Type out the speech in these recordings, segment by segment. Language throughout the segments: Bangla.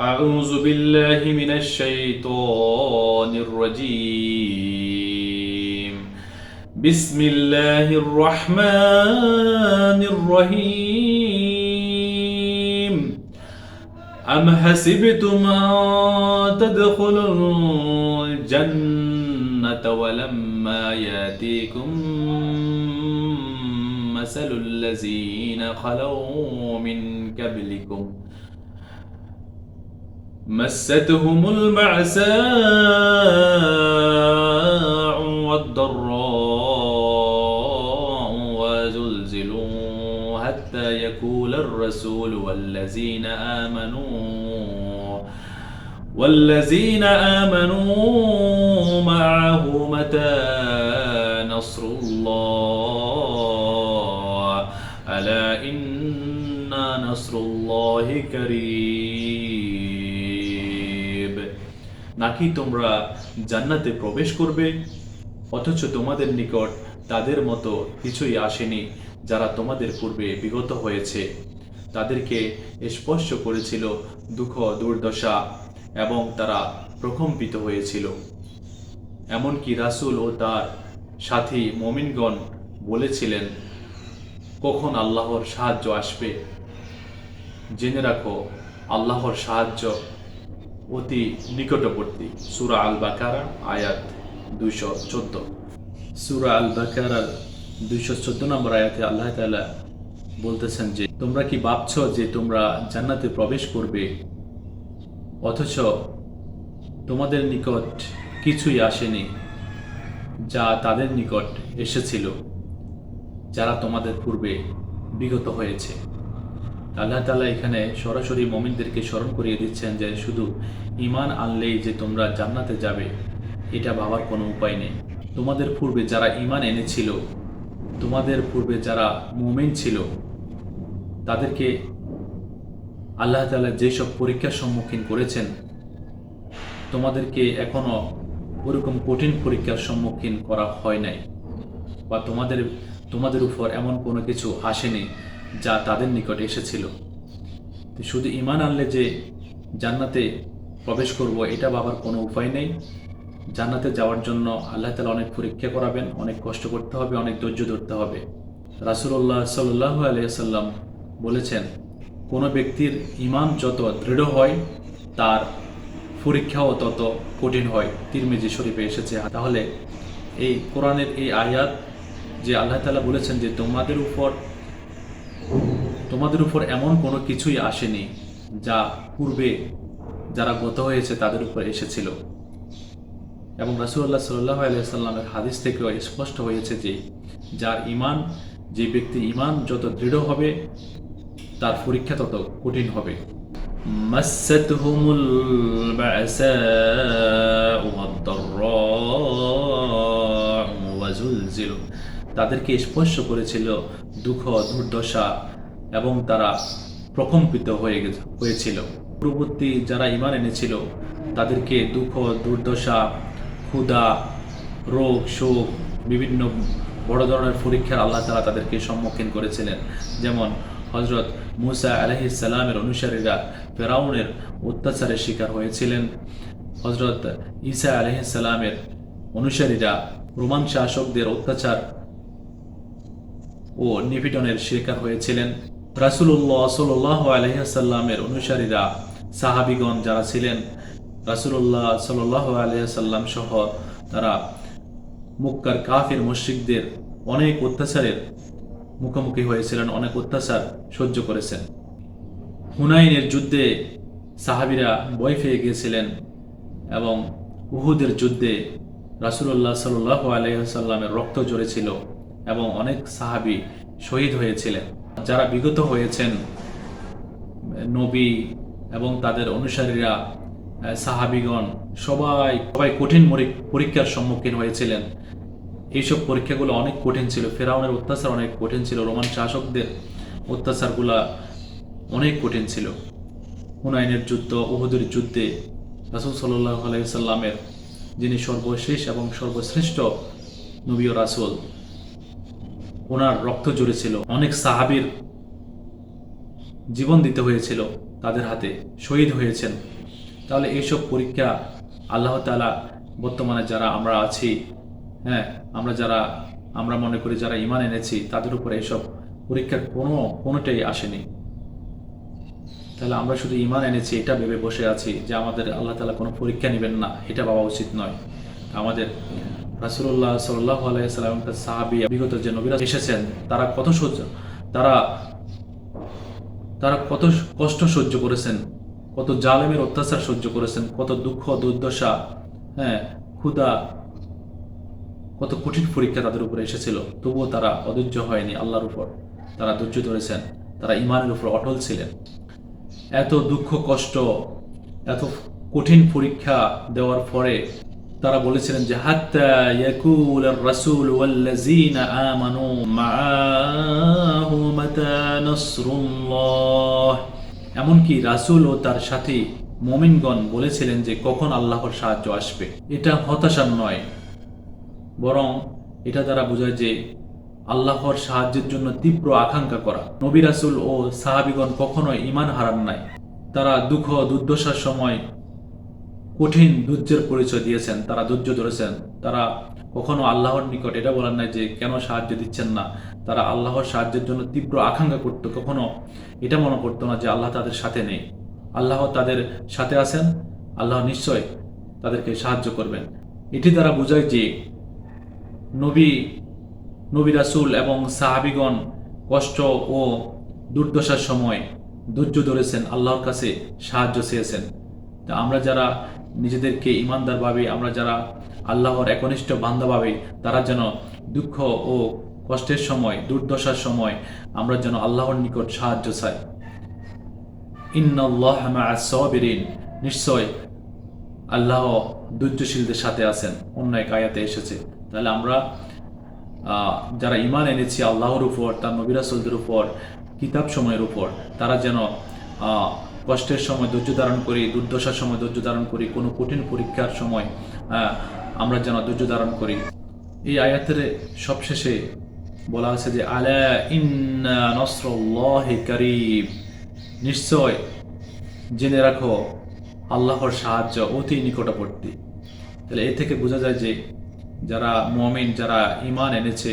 أعوذ بالله من الشيطان الرجيم. بسم الله الرحمن الرحيم. أم حسبتم أن تدخلوا الجنة ولما يأتيكم مثل الذين خلوا من قبلكم؟ مستهم البعثاء والضراء وزلزلوا حتى يقول الرسول والذين آمنوا والذين آمنوا معه متى نصر الله؟ ألا إن نصر الله قريب নাকি তোমরা জান্নাতে প্রবেশ করবে? অথচ তোমাদের নিকট তাদের মতো কিছুই আসেনি যারা তোমাদের পূর্বে বিগত হয়েছে। তাদেরকে স্পর্শ করেছিল দুঃখ, দুর্দশা এবং তারা প্রকম্পিত হয়েছিল। এমনকি রাসূল ও তার সাথী মমিনগণ বলেছিলেন, কখন আল্লাহর সাহায্য আসবে? জেনে রাখো, আল্লাহর সাহায্য অতি নিকটবর্তী সুরা আল বাকারা আয়াত দুইশো চোদ্দ। সুরা আল বাকারার দুইশো চোদ্দ নম্বর আয়াতে আল্লাহ তাআলা বলতেছেন যে, তোমরা কি ভাবছ যে তোমরা জান্নাতে প্রবেশ করবে? অথচ তোমাদের নিকট কিছুই আসেনি যা তাদের নিকট এসেছিল, যারা তোমাদের পূর্বে বিগত হয়েছে। আল্লাহ তালা এখানে সরাসরি মমিনদেরকে স্মরণ করিয়ে দিচ্ছেন যে শুধু ইমান আনলেই যে তোমরা জান্নাতে যাবে, এটা ভাবার কোনো উপায় নেই। তোমাদের পূর্বে যারা ইমান এনেছিল, তোমাদের পূর্বে যারা মুমিন ছিল, তাদেরকে আল্লাহ তালা যেসব পরীক্ষার সম্মুখীন করেছেন, তোমাদেরকে এখনও ওরকম কঠিন পরীক্ষার সম্মুখীন করা হয় নাই। বা তোমাদের তোমাদের উপর এমন কোনো কিছু আসেনি যা তাদের নিকট এসেছিল। শুধু ইমান আনলে যে জান্নাতে প্রবেশ করব, এটা ভাবার কোনো উপায় নেই। জান্নাতে যাওয়ার জন্য আল্লাহ তালা অনেক পরীক্ষা করাবেন, অনেক কষ্ট করতে হবে, অনেক ধৈর্য ধরতে হবে। রাসুল্লাহ সাল্লাহ আলিয়াল্লাম বলেছেন, কোনো ব্যক্তির ইমান যত দৃঢ় হয়, তার পরীক্ষাও তত কঠিন হয়। তিরমিজি শরীফে এসেছে। তাহলে এই কোরআনের এই আয়াত যে আল্লাহ তালা বলেছেন যে তোমাদের উপর তোমাদের উপর এমন কোনো কিছুই আসেনি যা পূর্বে যারা গত হয়েছে তাদের উপর এসেছিল। এবং রাসুল্লাহ সাল্লাহ আলিয়াল্লামের হাদিস থেকেও স্পষ্ট হয়েছে যে, যার ইমান যে ব্যক্তি ইমান যত দৃঢ় হবে, তার পরীক্ষা তত কঠিন হবে। তাদেরকে স্পর্শ করেছিল দুঃখ, দুর্দশা এবং তারা প্রকম্পিত হয়ে হয়েছিল। পূর্ববর্তী যারা ইমান এনেছিল, তাদেরকে দুঃখ, দুর্দশা, ক্ষুধা, রোগ, শোক, বিভিন্ন বড় ধরনের পরীক্ষার আল্লাহ তালা তাদেরকে সম্মুখীন করেছিলেন। যেমন হজরত মুসা আলহি সালামের অনুসারীরা ফেরাউনের অত্যাচারের শিকার হয়েছিলেন। হজরত ঈসা আলহি সালামের অনুসারীরা রোমান শাসকদের অত্যাচার ও নিপীড়নের শিকার হয়েছিলেন। রাসুল্লাহ সাল্লাহ আলহিহাসাল্লামের অনুসারীরা, সাহাবিগণ যারা ছিলেন রাসুল্লাহ সাল্লাহ আলহিহাসাল্লাম সহ তারা মুক্কার কাফির মুশ্রিকদের অনেক অত্যাচারের মুখোমুখি হয়েছিলেন, অনেক অত্যাচার সহ্য করেছেন। হুনাইনের যুদ্ধে সাহাবিরা বই পেয়ে গিয়েছিলেন এবং উহুদের যুদ্ধে রাসুল্লাহ সাল্লাহ আলহিহাসাল্লামের রক্ত জড়েছিল এবং অনেক সাহাবি শহীদ হয়েছিলেন। যারা বিগত হয়েছেন, নবী এবং তাদের অনুসারীরা সাহাবিগণ, সবাই সবাই কঠিন পরীক্ষার সম্মুখীন হয়েছিলেন। এইসব পরীক্ষাগুলো অনেক কঠিন ছিল। ফেরাউনের অত্যাচার অনেক কঠিন ছিল। রোমান শাসকদের অত্যাচারগুলা অনেক কঠিন ছিল। হুনাইনের যুদ্ধ, উহুদের যুদ্ধে রাসুল সাল্লাহ আলাইসাল্লামের যিনি সর্বশেষ এবং সর্বশ্রেষ্ঠ নবী ও রাসুল ওনার রক্ত জড়েছিল অনেক সাহাবির জীবন দিতে হয়েছিল তাদের হাতে, শহীদ হয়েছেন। তাহলে এইসব পরীক্ষা আল্লাহ তালা বর্তমানে যারা আমরা আছি হ্যাঁ আমরা যারা, আমরা মনে করি যারা ইমান এনেছি, তাদের উপরে এইসব পরীক্ষার কোনো, কোনোটাই আসেনি। তাহলে আমরা শুধু ইমান এনেছি, এটা ভেবে বসে আছি যে আমাদের আল্লাহ তালা কোনো পরীক্ষা নেবেন না, এটা ভাবা উচিত নয়। আমাদের রাসুল্লাহ সাল্লাহ আলাইসাল্লাম সাহাবি বিগত যে নবীরা এসেছেন, তারা কত সহ্য, তারা তারা কত কষ্ট সহ্য করেছেন, কত জালেমের অত্যাচার সহ্য করেছেন, কত দুঃখ, দুর্দশা হ্যাঁ ক্ষুধা, কত কঠিন পরীক্ষা তাদের উপরে এসেছিল, তবুও তারা অধৈর্য হয়নি আল্লাহর উপর, তারা ধৈর্য ধরেছেন, তারা ইমানের উপর অটল ছিলেন। এত দুঃখ, কষ্ট, এত কঠিন পরীক্ষা দেওয়ার পরে তারা বলেছিলেন যে এমনকি রাসূল ও তার সাথী মুমিনগণ বলেছিলেন যে, কখন আল্লাহর সাহায্য আসবে? এটা হতাশার নয়। বরং এটা দ্বারা বোঝায় যে, আল্লাহর সাহায্যের জন্য তীব্র আকাঙ্ক্ষা করা। নবী রাসূল ও সাহাবিগণ কখনোই ইমান হারান নাই। তারা দুঃখ, দুর্দশার সময় কঠিন ধৈর্যের পরিচয় দিয়েছেন, তারা ধৈর্য ধরেছেন, তারা কখনো আল্লাহর নিকট এটা বলেন নাই যে কেন সাহায্য দিচ্ছেন না। তারা আল্লাহর সাহায্যের জন্য তীব্র আকাঙ্ক্ষা করতো, কখনো এটা মনে করতো না যে আল্লাহ তাদের সাথে নেই। আল্লাহ তাদের সাথে আছেন, আল্লাহ নিশ্চয় তাদেরকে সাহায্য করবেন। এটি দ্বারা বোঝায় যে নবী নবী রাসুল এবং সাহাবিগণ কষ্ট ও দুর্দশার সময় ধৈর্য ধরেছেন, আল্লাহর কাছে সাহায্য চেয়েছেন। তা আমরা যারা নিজেদেরকে ইমানদার ভাবে আমরা যারা আল্লাহর একনিষ্ঠ বান্ধা ভাবে তারা যেন দুঃখ ও কষ্টের সময়, দুর্দশার সময়, আমরা যেন আল্লাহর নিকট সাহায্য চাই। সাবিরিন। নিশ্চয় আল্লাহ ধৈর্যশীলদের সাথে আছেন। অন্য এক আয়াতে এসেছে। তাহলে আমরা যারা ইমান এনেছি আল্লাহর উপর, তার নবিরাসলদের উপর, কিতাব সময়ের উপর, তারা যেন কষ্টের সময় ধৈর্য ধারণ করি, দুর্দশার সময় ধৈর্য ধারণ করি, কোনো কঠিন পরীক্ষার সময় আমরা যেন ধৈর্য ধারণ করি। এই আয়াতের সবশেষে বলা আছে যে, আলা ইন্না নিশ্চয় জেনে রাখো, আল্লাহর সাহায্য অতি নিকটবর্তী। তাহলে এ থেকে বোঝা যায় যে, যারা মমিন, যারা ইমান এনেছে,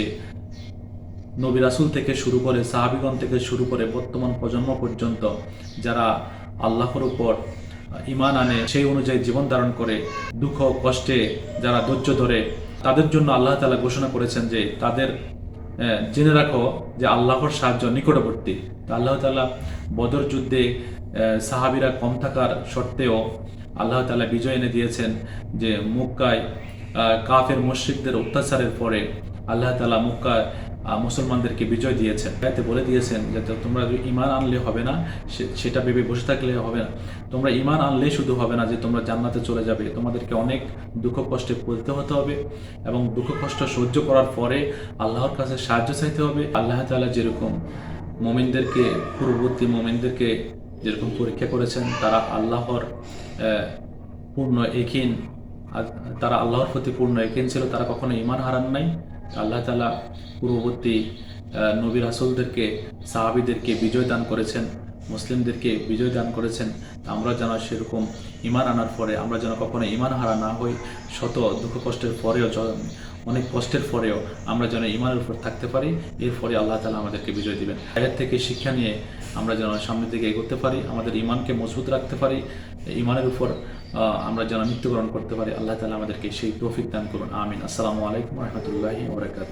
নবী রাসূল থেকে শুরু করে, সাহাবিগণ থেকে শুরু করে বর্তমান প্রজন্ম পর্যন্ত, যারা আল্লাহর উপর ইমান আনে, সেই অনুযায়ী জীবন ধারণ করে, দুঃখ, কষ্টে যারা ধৈর্য ধরে, তাদের জন্য আল্লাহ তাআলা ঘোষণা করেছেন যে তাদের জেনে রাখো যে আল্লাহর সাহায্য নিকটবর্তী। আল্লাহ তালা বদর যুদ্ধে সাহাবিরা কম থাকার সত্ত্বেও আল্লাহ তাআলা বিজয় এনে দিয়েছেন যে মুক্কায় কাফের মসজিদদের অত্যাচারের পরে আল্লাহ তাআলা মুক্কায় মুসলমানদেরকে বিজয় দিয়েছেন। এতে বলে দিয়েছেন যে তোমরা ইমান আনলে হবে না সেটা ভেবে বসে থাকলে হবে না। তোমরা ইমান আনলে শুধু হবে না যে তোমরা জান্নাতে চলে যাবে। তোমাদেরকে অনেক দুঃখ কষ্টে পড়তে হতে হবে এবং দুঃখ কষ্ট সহ্য করার পরে আল্লাহর কাছে সাহায্য চাইতে হবে। আল্লাহ তাআলা যেরকম মোমিনদেরকে, পূর্ববর্তী মোমিনদেরকে যেরকম পরীক্ষা করেছেন, তারা আল্লাহর পূর্ণ একিন তারা আল্লাহর প্রতি পূর্ণ একিন ছিল, তারা কখনো ইমান হারান নাই। আল্লাহ তালা পূর্ববর্তী আহ, নবী রাসুলদেরকে সাহাবিদেরকে বিজয় দান করেছেন মুসলিমদেরকে বিজয় দান করেছেন। আমরা যেন সেরকম ইমান আনার পরে আমরা যেন কখনো ইমান হারা না হই শত দুঃখ কষ্টের পরেও অনেক কষ্টের পরেও আমরা যেন ইমানের উপর থাকতে পারি এরপরে আল্লাহ তালা আমাদেরকে বিজয় দিবেন। আগের থেকে শিক্ষা নিয়ে আমরা যেন সামনের দিকে এগোতে পারি আমাদের ইমানকে মজবুত রাখতে পারি ইমানের উপর আমরা যেন মৃত্যুবরণ করতে পারি। আল্লাহ তালা আমাদেরকে সেই তৌফিক দান করুন। আমিন। আসসালামু আলাইকুম রহমতুল্লাহি ওবরাকাত